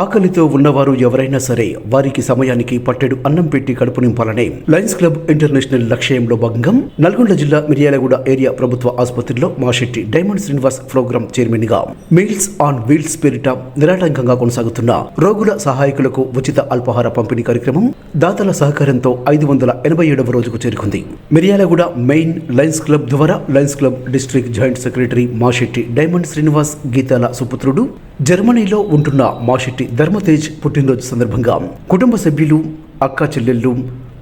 ఆకలితో ఉన్నవారు ఎవరైనా సరే వారికి సమయానికి పట్టెడు అన్నం పెట్టి కడుపు నింపాలనే లయన్స్ క్లబ్ ఇంటర్నేషనల్ లక్ష్యంలో భాగంగా నల్గొండ జిల్లా మిర్యాలగూడ ఏరియా ప్రభుత్వ ఆసుపత్రిలో మాషెట్టి డైమండ్ శ్రీనివాస్ ప్రోగ్రాం చైర్మన్గా మీల్స్ ఆన్ వీల్స్ పేరిట నిరాటంకంగా కొనసాగుతున్న రోగుల సహాయకులకు ఉచిత అల్పాహార పంపిణీ కార్యక్రమం దాతల సహకారంతో ఐదు వందల ఎనభై ఏడవ రోజుకు చేరుకుంది. మిర్యాలగూడ మెయిన్ లయన్స్ క్లబ్ ద్వారా Lions Club district joint secretary Mashetti Diamond Srinivas గీతాల సుపుత్రుడు. జర్మనీలో ఉంటున్న మాషెట్టి ధర్మతేజ్ పుట్టినరోజు సందర్భంగా కుటుంబ సభ్యులు అక్క చెల్లెళ్ళు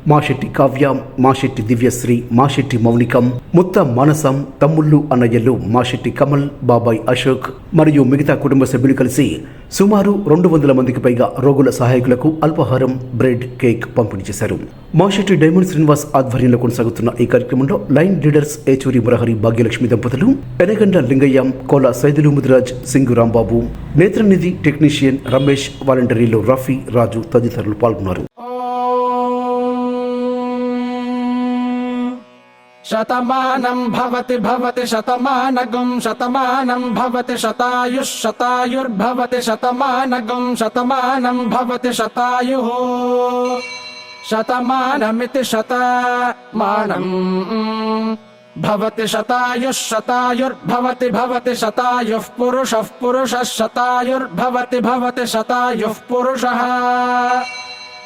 మాషెట్టి కావ్య మాషెట్టి దివ్యశ్రీ మాషెట్టి మౌనికం ముత్త మానసం తమ్ముళ్ళు అన్నయ్యలు మాషెట్టి కమల్ బాబాయ్ అశోక్ మరియు మిగతా కుటుంబ సభ్యులు కలిసి సుమారు రెండు వందల మందికి పైగా రోగుల సహాయకులకు అల్పాహారం బ్రెడ్ కేక్ పంపిణీ చేశారు. మాషెట్టి డైమండ్ శ్రీనివాస్ ఆధ్వర్యంలో కొనసాగుతున్న ఈ కార్యక్రమంలో లైన్ లీడర్స్ ఏచూరి మురహరి భాగ్యలక్ష్మి దంపతులు పెనగండ లింగయ్య కోల సైదులు ముదిరాజ్ సింగు రాంబాబు నేత్రనిధి టెక్నీషియన్ రమేష్ వాలంటరీలో రఫీ రాజు తదితరులు పాల్గొన్నారు. శతమానం భవతి భవతి శతమానగం శతమానం భవతి శతాయుః శతాయుర్భవతి శతమానగం శతమానం భవతి శతాయుః. శతమానమితి శతమానం భవతి శతాయుః శతాయుర్భవతి భవతి శతాయుః పురుషः పురుషः శతాయుర్భవతి భవతి శతాయుః పురుషः.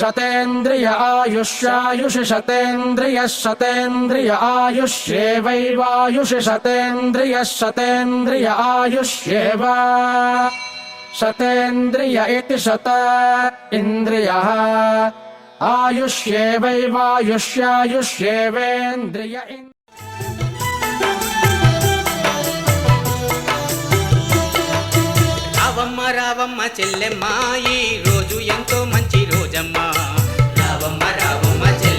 शतेन्द्रिय आयुष्यायुष शतेन्द्रियः शतेन्द्रिय आयुष्येवैवायुष शतेन्द्रियः शतेन्द्रिय आयुष्येव शतेन्द्रिय इति शत इन्द्रियः आयुष्येवैवायुष्यायुष्येवेन्द्रिय రావమ్మ రావమ్మ చెల్లెమ్మ ఈ రోజు ఎంతో మంచి రోజమ్మ. రావమ్మ రావమ్మ చెల్లెమ్మ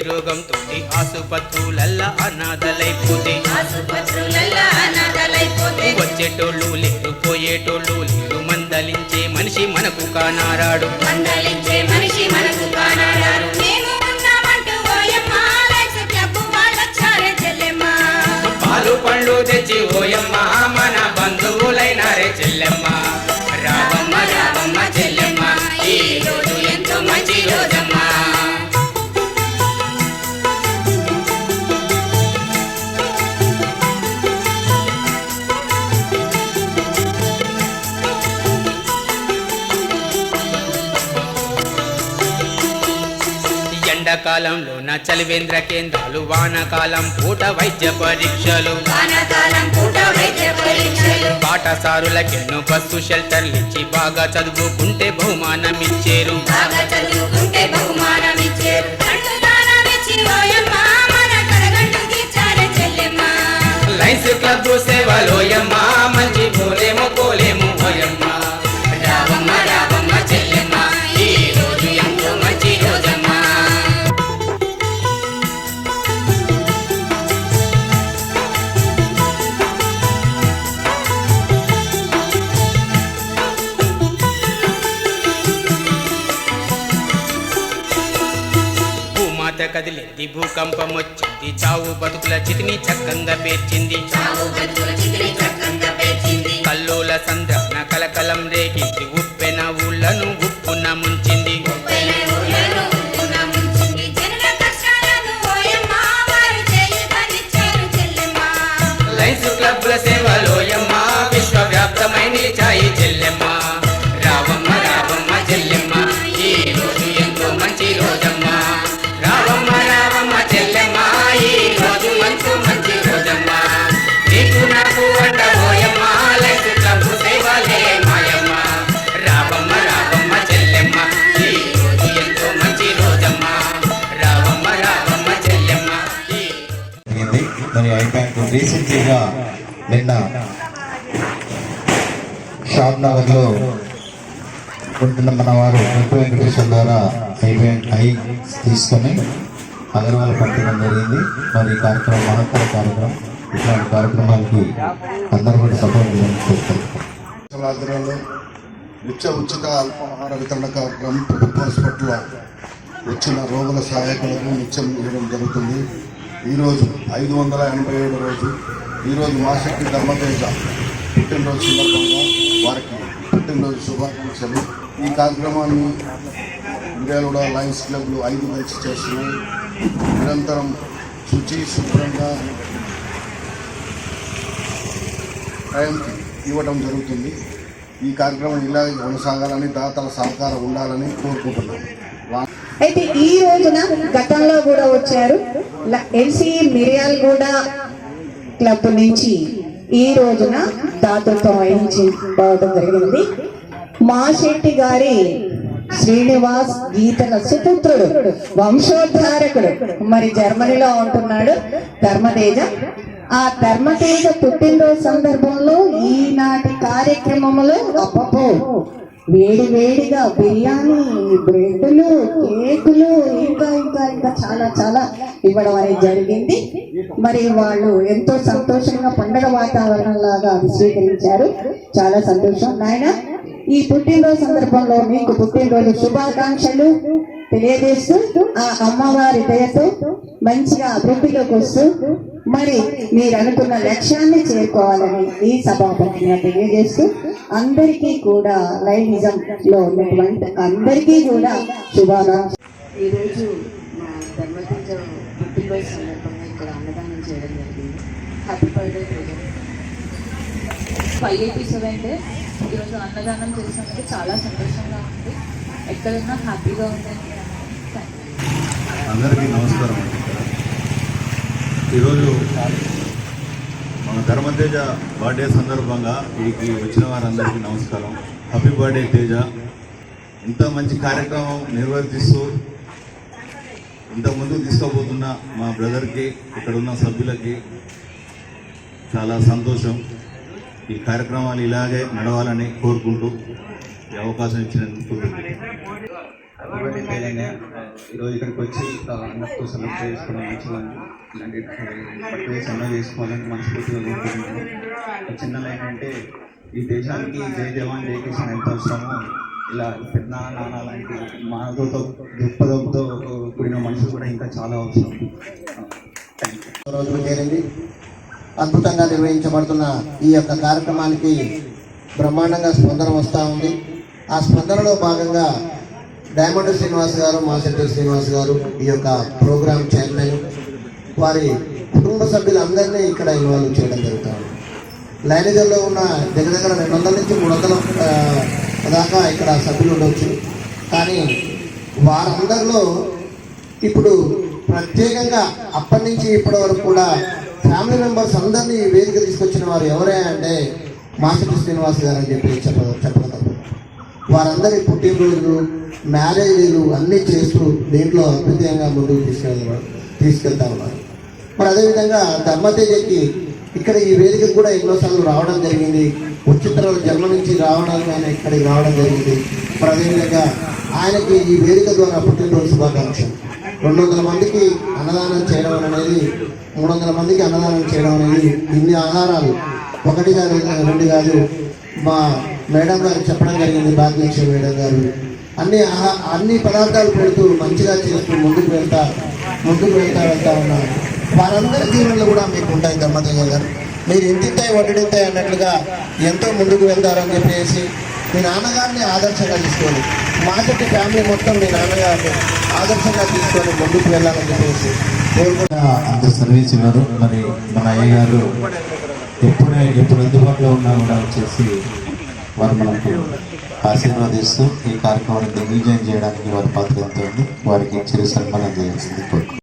రోగంతో ఆసుపత్రులల్లా అనాథలైపోతే వచ్చేటోళ్ళు లేరు పోయేటోళ్ళు లేరు మందలించే మనిషి మనకు కానారాడు. మందలించే మనిషి మనకు చెల్లెమ్మ. పాలు పండ్లు తెచ్చి ఓయమ్మ మన బంధువులైనారే చెల్లెమ్మ. ఎండాకాలంలో నా చలివేంద్ర కేంద్రాలు వానాకాలం పూట వైద్య పరీక్షలు. పాఠశారులకెన్నో బస్సు షెల్టర్లు ఇచ్చి బాగా చదువుకుంటే బహుమానం ఇచ్చేరు బాగా చదువుకుంటే బహుమానం భూమాత కదిలింది. భూకంపం వచ్చింది. చావు బతుకుల చితిని చక్కంగా పేర్చింది. కల్లోల సంద్రాన కలకలం రేగింది. రీసెంట్లీగా నిన్న షాద్లో ఉంటున్న మన వారు వెంకట వెంకటేశ్వర ద్వారా ఐ తీసుకొని అగర్వాల్ పట్టడం జరిగింది. మరి ఈ కార్యక్రమం మహత్తర కార్యక్రమం ఇట్లాంటి కార్యక్రమాలకి అందరూ కూడా సపోర్ట్ ఆధ్వర్యంలో ఉచ్చ ఉచిత అల్పాహార వితరణ కార్యక్రమం ప్రభుత్వ హాస్పిటల్లో వచ్చిన రోగుల సహాయకులకు నిత్యం ఇవ్వడం జరుగుతుంది. ఈరోజు ఐదు వందల ఎనభై ఏడు రోజు ఈరోజు మాసక్తి ధర్మతేజ పుట్టినరోజు సందర్భంగా వారికి పుట్టినరోజు శుభాకాంక్షలు. ఈ కార్యక్రమాన్ని ఇండియాలో లయన్స్ క్లబ్లు ఐదు మంచి చేస్తున్నాయి నిరంతరం శుచి శుభ్రంగా టైంకి ఇవ్వడం జరుగుతుంది. ఈ కార్యక్రమం ఇలాగే కొనసాగాలని దాతల సహకారం ఉండాలని కోరుకుంటున్నాను అయితే ఈ రోజున గతంలో కూడా వచ్చారు. ఎల్సి మిర్యాలగూడ క్లబ్ నుంచి ఈ రోజున దాతృత్వం వహించిపోవడం జరిగింది. మా శెట్టి గారి శ్రీనివాస్ గీతల సుపుత్రుడు వంశోద్ధారకుడు మరి జర్మనీలో ఉంటున్నాడు ధర్మతేజ. ఆ ధర్మతేజ పుట్టినరోజు సందర్భంలో ఈనాటి కార్యక్రమంలో అప్పపో వేడి వేడిగా బిర్యానీ బ్రెడ్లు కేకులు ఇంకా ఇంకా ఇంకా చాలా చాలా ఇవ్వడం అనేది జరిగింది. మరి వాళ్ళు ఎంతో సంతోషంగా పండగ వాతావరణం లాగా స్వీకరించారు. చాలా సంతోషం. నాయన ఈ పుట్టినరోజు సందర్భంలో మీకు పుట్టినరోజు శుభాకాంక్షలు తెలియజేస్తూ ఆ అమ్మవారి దయతో మంచిగా అభివృద్ధిలోకి వస్తూ మరి మీరు అనుకున్న లక్ష్యాన్ని చేరుకోవాలని ఈ సభాపతిగా తెలియజేస్తూ అందరికీ కూడా లైనిజం లో ఉన్నటువంటి అందరికీ కూడా శుభాకాంక్షలు. ఈరోజు మా ధర్మతేజ పుట్టినరోజు సందర్భంగా ఇక్కడ అన్నదానం చేయడం జరిగింది. Happy birthday five eighty seven ఈరోజు అన్నదానం చేసినందుకు చాలా సంతోషంగా ఉంది. ఎక్కడున్నా హ్యాపీగా యూ అందరికీ నమస్కారం. ఈరోజు మన ధర్మతేజ బర్త్డే సందర్భంగా వీడికి వచ్చిన వారందరికీ నమస్కారం. Happy birthday Teja. ఇంత మంచి కార్యక్రమం నిర్వర్తిస్తూ ఇంత ముందుకు తీసుకోబోతున్న మా బ్రదర్కి ఇక్కడ ఉన్న సభ్యులకి చాలా సంతోషం. ఈ కార్యక్రమాలు ఇలాగే నడవాలని కోరుకుంటూ ఈ అవకాశం ఇచ్చినందుకు అభివృద్ధి ఈరోజు ఇక్కడికి వచ్చి అందరితో సెలబ్రేట్ చేసుకోవడం మంచిగా ఉంది ఇలాంటి బర్త్డే సెలవు చేసుకోవాలని మనస్ఫూర్తిగా కోరుకుంటున్నాను. చిన్నలు ఏంటంటే అంటే ఈ దేశానికి జై జవాన్ జై కిషన్ ఎంత అవసరమో ఇలా పెద్ద నాన్న లాంటి మానవతో దృక్పథంతో కూడిన మనుషులు కూడా ఇంకా చాలా అవసరం. రోజులు చేరింది. అద్భుతంగా నిర్వహించబడుతున్న ఈ యొక్క కార్యక్రమానికి బ్రహ్మాండంగా స్పందన వస్తూ ఉంది. ఆ స్పందనలో భాగంగా డైమండ్ శ్రీనివాస్ గారు మాసెట్టి శ్రీనివాస్ గారు ఈ యొక్క ప్రోగ్రామ్ చైర్మన్ వారి కుటుంబ సభ్యులందరినీ ఇక్కడ ఇన్వాల్వ్ చేయడం జరుగుతుంది. లైనేజర్లో ఉన్న దగ్గర దగ్గర రెండు వందల నుంచి మూడు వందల దాకా ఇక్కడ సభ్యులు ఉండవచ్చు కానీ వారందరిలో ఇప్పుడు ప్రత్యేకంగా అప్పటి నుంచి ఇప్పటి వరకు కూడా ఫ్యామిలీ మెంబర్స్ అందరినీ వేదిక తీసుకొచ్చిన వారు ఎవరే అంటే మాసటి శ్రీనివాస్ గారు అని చెప్పి చెప్ప చెప్పడం వారందరి పుట్టినరోజులు మ్యారేజీలు అన్నీ చేస్తూ దీంట్లో అద్భుతంగా ముందుకు తీసుకెళ్ళ తీసుకెళ్తా ఉన్నారు మరి అదేవిధంగా ధర్మతేజకి ఇక్కడ ఈ వేదికకు కూడా ఎన్నోసార్లు రావడం జరిగింది. వచ్చిన తర్వాత జన్మ నుంచి రావడానికి ఆయన ఇక్కడికి రావడం జరిగింది. మరి అదేవిధంగా ఆయనకి ఈ వేదిక ద్వారా పుట్టినరోజు శుభాకాంక్షలు. రెండు వందల మందికి అన్నదానం చేయడం అనేది మూడు వందల మందికి అన్నదానం చేయడం అనేది ఇన్ని ఆహారాలు. ఒకటి కాదు రెండు కాదు మా మేడం గారు చెప్పడం జరిగింది భాగ్యలక్ష్మి మేడం గారు. అన్ని అన్ని పదార్థాలు పెడుతూ మంచిగా చేస్తూ ముందుకు వెళ్తా ముందుకు వెళ్తా వెళ్తా ఉన్నారు. వారందరి దీవెనలు కూడా మీకు ఉంటాయి ధర్మదేవ గారు. మీరు ఇంతింతాయి వడ్డింతాయి అన్నట్లుగా ఎంతో ముందుకు వెళ్తారని చెప్పేసి మీ నాన్నగారిని ఆదర్శంగా తీసుకొని మాసటి ఫ్యామిలీ మొత్తం మీ నాన్నగారిని ఆదర్శంగా తీసుకొని ముందుకు వెళ్ళాలని చెప్పేసి అంత సర్వీస్ ఇవ్వరు. మరి మన అయ్య గారు ఎప్పుడే ఎప్పుడు అందుబాటులో ఉన్నా కూడా వచ్చేసి వారు మనకు ఆశీర్వాదిస్తూ ఈ కార్యక్రమాన్ని దిగ్విజయం చేయడానికి వారి పాత్ర ఎంతో ఉంది వారికి చిరు సన్మానం చేయాల్సింది. కోరుకుంటున్నాను